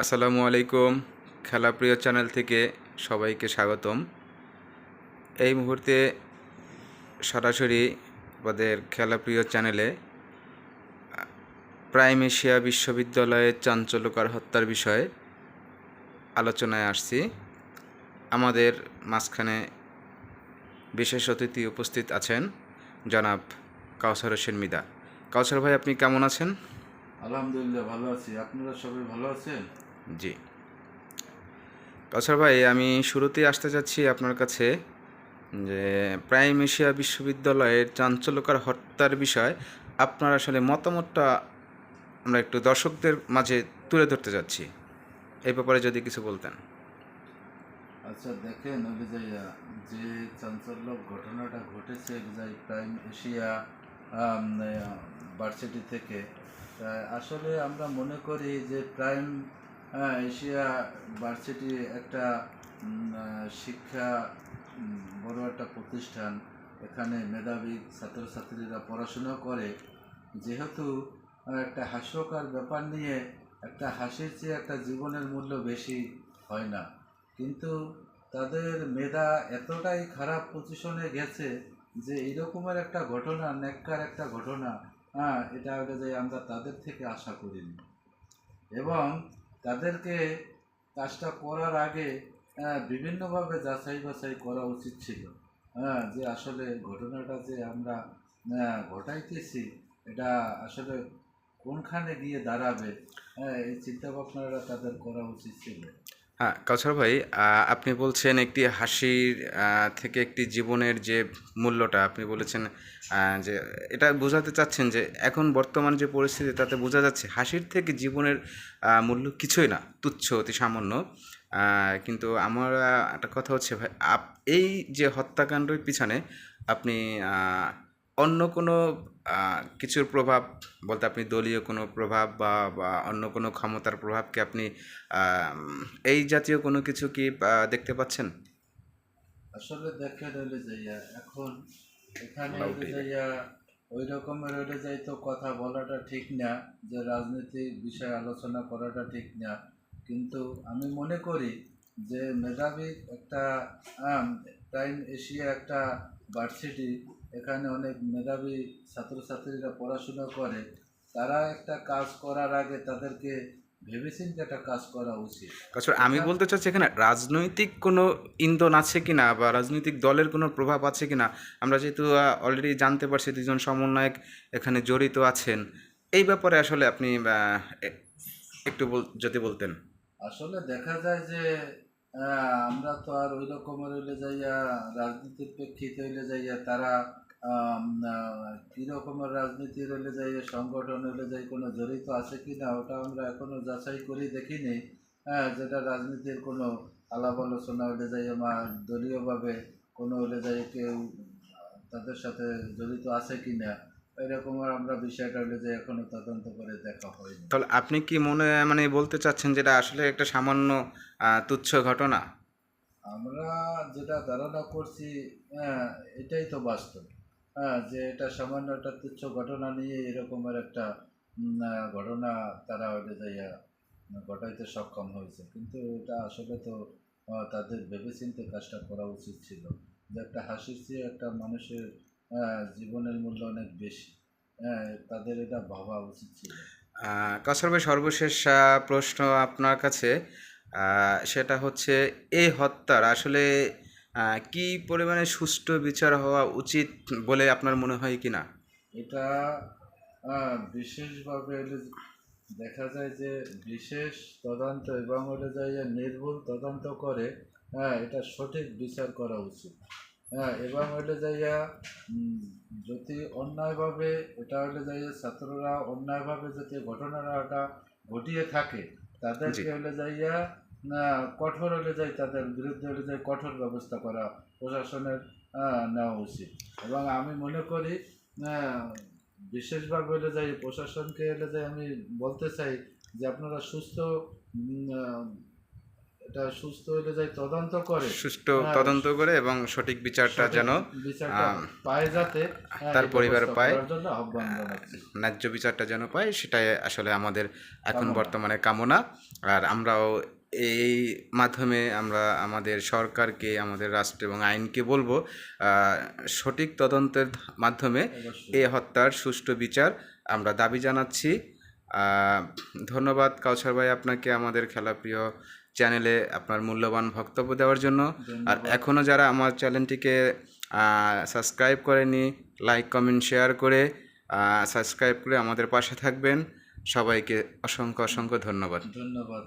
আসসালামু আলাইকুম, খেলাপ্রিয় চ্যানেল থেকে সবাইকে স্বাগতম। এই মুহূর্তে সরাসরি আমাদের খেলাপ্রিয় চ্যানেলে, প্রাইম এশিয়া বিশ্ববিদ্যালয়ের চাঞ্চল্যকর হত্যার বিষয়ে আলোচনায় আসছি। আমাদের মাঝখানে বিশেষ অতিথি উপস্থিত আছেন জনাব কাউসার হোসেন মিদা। কাউসার ভাই, আপনি কেমন আছেন? আলহামদুলিল্লাহ, ভালো আছি। আপনারা সবাই ভালো আছেন? জি। কাউসার ভাই, আমি শুরুতেই আসতে চাচ্ছি আপনার কাছে যে প্রাইম এশিয়া বিশ্ববিদ্যালয়ের চাঞ্চল্যকর হত্যার বিষয় আপনার আসলে মতামতটা আমরা একটু দর্শকদের মাঝে তুলে ধরতে যাচ্ছি এই ব্যাপারে যদি কিছু বলতেন। আচ্ছা দেখেন ওই যে যে চাঞ্চল্যক ঘটনাটা ঘটেছে প্রাইম এশিয়া ভার্সিটি থেকে আসলে আমরা মনে করি যে প্রাইম আহ, এশিয়া ভার্সিটি একটা শিক্ষা বড় একটা প্রতিষ্ঠান। এখানে মেধাবী ছাত্রছাত্রীরা পড়াশোনা করে। যেহেতু একটা হাস্যকর ব্যাপার নিয়ে একটা হাসির চেয়ে একটা জীবনের মূল্য বেশি হয় না। কিন্তু তাদের মেধা এতটাই খারাপ পজিশনে গেছে যে এরকমের একটা ঘটনা নেককার একটা ঘটনা হ্যাঁ এটা হলো যে আমরা তাদের থেকে আশা করিনি। এবং তাদেরকে কাজটা করার আগে বিভিন্নভাবে যাচাই বাছাই করা উচিত ছিল। হ্যাঁ যে আসলে ঘটনাটা যে আমরা ঘটাইতেছি, এটা আসলে কোনখানে গিয়ে দাঁড়াবে হ্যাঁ এই চিন্তা ভাবনাটা তাদের করা উচিত ছিল। হ্যাঁ কাউসার ভাই আপনি বলছেন একটি হাসির থেকে একটি জীবনের যে মূল্যটা, আপনি বলেছেন যে এটা বোঝাতে চাচ্ছেন যে এখন বর্তমান যে পরিস্থিতি, তাতে বোঝা যাচ্ছে হাসির থেকে জীবনের মূল্য কিছুই না, তুচ্ছ, অতি সামান্য। কিন্তু আমার একটা কথা হচ্ছে ভাই, আপ, এই যে হত্যাকাণ্ডের পিছনে আপনি অন্য কোনো কিছুর প্রভাব বলতে আপনি দলীয় কোনো প্রভাব বা বা অন্য কোনো ক্ষমতার প্রভাবকে আপনি এই জাতীয় কোনো কিছু কি দেখতে পাচ্ছেন? আসলে দেখেন হইলে যাইয়া এখন এখানে যাইয়া ওই রকমের হইলে যাই তো কথা বলাটা ঠিক না যে রাজনীতিক বিষয়ে আলোচনা করাটা ঠিক না। কিন্তু আমি মনে করি যে মেধাবী একটা প্রাইম এশিয়া একটা ভার্সিটি এখানে অনেক মেধাবী ছাত্রছাত্রীরা পড়াশোনা করে তারা একটা কাজ করার আগে তাদেরকে ভেবেচিন্তে একটা কাজ করা উচিত। আমি বলতে চাচ্ছি এখানে রাজনৈতিক কোনো ইন্ধন আছে কিনা বা রাজনৈতিক দলের কোনো প্রভাব আছে কিনা? আমরা যেহেতু অলরেডি জানতে পারছি দুজন সমন্বয়ক এখানে জড়িত আছেন। এই ব্যাপারে আসলে আপনি একটু যদি বলতেন। আসলে দেখা যায় যে আমরা তো আর ওই রকমের হইলে যাইয়া রাজনীতির প্রেক্ষিতে হইলে যাইয়া তারা আম, কি রকমের রাজনীতির হইলে যাইয়া সংগঠন হইলে যাই কোনো জড়িত আছে কি না ওটা আমরা এখনও যাচাই করি দেখিনি। হ্যাঁ যেটা রাজনীতির কোনো আলাপ আলোচনা হইলে যাইয়া মা দলীয়ভাবে কোনো হইলে যাই কেউ তাদের সাথে জড়িত আছে কি না। এরকম আমরা বিষয়টা হইলে যে এখনও তদন্ত করে দেখা হয়নি। তাহলে আপনি কি মনে মানে বলতে চাচ্ছেন যেটা আসলে একটা সামান্য তুচ্ছ ঘটনা? আমরা যেটা ধারণা করছি হ্যাঁ এটাই তো বাস্তব। হ্যাঁ যে এটা সামান্য একটা তুচ্ছ ঘটনা নিয়ে এরকমের একটা ঘটনা তারা ওটা যাইয়া ঘটাইতে সক্ষম হয়েছে। কিন্তু এটা আসলে তো তাদের ভেবেচিন্তে কাজটা করা উচিত ছিল। যে একটা হাসির চেয়ে একটা মানুষের জীবনের মূল্য অনেক বেশি। হ্যাঁ তাদের এটা ভাবা উচিত ছিল। ভাই সর্বশেষ প্রশ্ন আপনার কাছে। সেটা হচ্ছে এই হত্যার আসলে কি পরিমাণে সুষ্ঠু বিচার হওয়া উচিত বলে আপনার মনে হয় কি না এটা বিশেষভাবে দেখা যায় যে বিশেষ তদন্ত এবং হলে যাইয়া নির্ভুল তদন্ত করে হ্যাঁ এটা সঠিক বিচার করা উচিত। হ্যাঁ এবং হলে যাইয়া যদি অন্যায়ভাবে এটা হলে যাইয়া ছাত্ররা অন্যায়ভাবে যদি ঘটনাটা ঘটিয়ে থাকে তাদেরকে। হলে যাইয়া না কঠোর হলে যাই তাদের বিরুদ্ধে হলে যাই কঠোর ব্যবস্থা করা প্রশাসনের নেওয়া উচিত এবং আমি মনে করি বিশেষভাবে হলে যাই প্রশাসনকে হলে যাই আমি বলতে চাই যে আপনারা সুস্থ এটা সুস্থ হলে তদন্ত করে। সুষ্ঠু হ্যাঁ, তদন্ত করে এবং সঠিক বিচারটা যেন পায় যাতে হ্যাঁ, তার পরিবার পায়। ন্যায্য বিচারটা যেন পায় সেটাই আসলে আমাদের এখন বর্তমানে কামনা। আর আমরাও এই মাধ্যমে আমরা আমাদের সরকারকে আমাদের রাষ্ট্র এবং আইনকে বলব সঠিক তদন্তের মাধ্যমে এই হত্যার সুষ্ঠু বিচার আমরা দাবি জানাচ্ছি। ধন্যবাদ কাউসার ভাই আপনাকে আমাদের খেলাপ্রিয় চ্যানেলে আপনার মূল্যবান বক্তব্য দেওয়ার জন্য। আর। এখনও যারা আমার চ্যানেলটিকে সাবস্ক্রাইব করেনি লাইক কমেন্ট শেয়ার করে সাবস্ক্রাইব করে আমাদের পাশে থাকবেন। সবাইকে অসংখ্য অসংখ্য ধন্যবাদ। ধন্যবাদ।